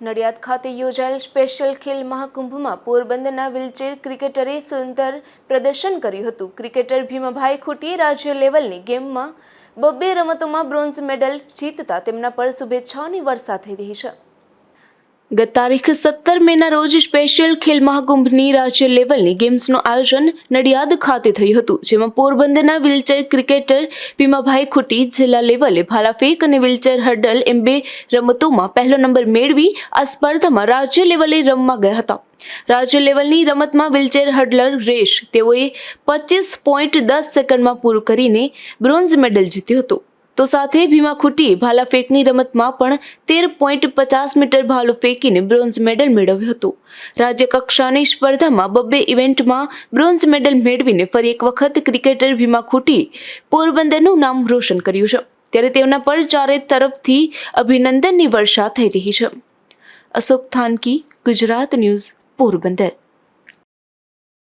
નડિયાદ ખાતે યોજાયેલ સ્પેશિયલ ખેલ મહાકુંભમાં પોરબંદરના વ્હીલચેર ક્રિકેટરે સુંદર પ્રદર્શન કર્યું હતું. ક્રિકેટર ભીમાભાઈ ખોટીએ રાજ્ય લેવલની ગેમમાં બબ્બે રમતોમાં બ્રોન્ઝ મેડલ જીતતા તેમના પર શુભેચ્છાઓની વર્ષા થઈ રહી છે. ગત તારીખ સત્તર મેના રોજ સ્પેશિયલ ખેલ મહાકુંભની રાજ્ય લેવલની ગેમ્સનું આયોજન નડિયાદ ખાતે થયું હતું, જેમાં પોરબંદરના વ્હીલચેર ક્રિકેટર ભીમાભાઈ ખુટી જિલ્લા લેવલે ભાલાફેક અને વ્હીલચેર હર્ડલ એમ બે રમતોમાં પહેલો નંબર મેળવી આ સ્પર્ધામાં રાજ્ય લેવલે રમવા ગયા હતા. રાજ્ય લેવલની રમતમાં વ્હીલચેર હર્ડલર રેસ તેઓએ પચીસ પોઈન્ટ દસ સેકન્ડમાં પૂરું કરીને બ્રોન્ઝ મેડલ જીત્યો હતો. તો સાથે ભીમા ખૂટી ભાલા ફેંકની રમતમાં પણ તેર પોઈન્ટ પચાસ મીટર ભાલો ફેંકીને બ્રોન્ઝ મેડલ મેળવ્યો હતો. રાજ્ય કક્ષાની સ્પર્ધામાં બબ્બે ઇવેન્ટમાં બ્રોન્ઝ મેડલ મેળવીને ફરી એક વખત ક્રિકેટર ભીમા ખૂટી પોરબંદરનું નામ રોશન કર્યું છે. ત્યારે તેમના પર ચારે તરફથી અભિનંદનની વર્ષા થઈ રહી છે. અશોક થાનકી, ગુજરાત ન્યૂઝ, પોરબંદર.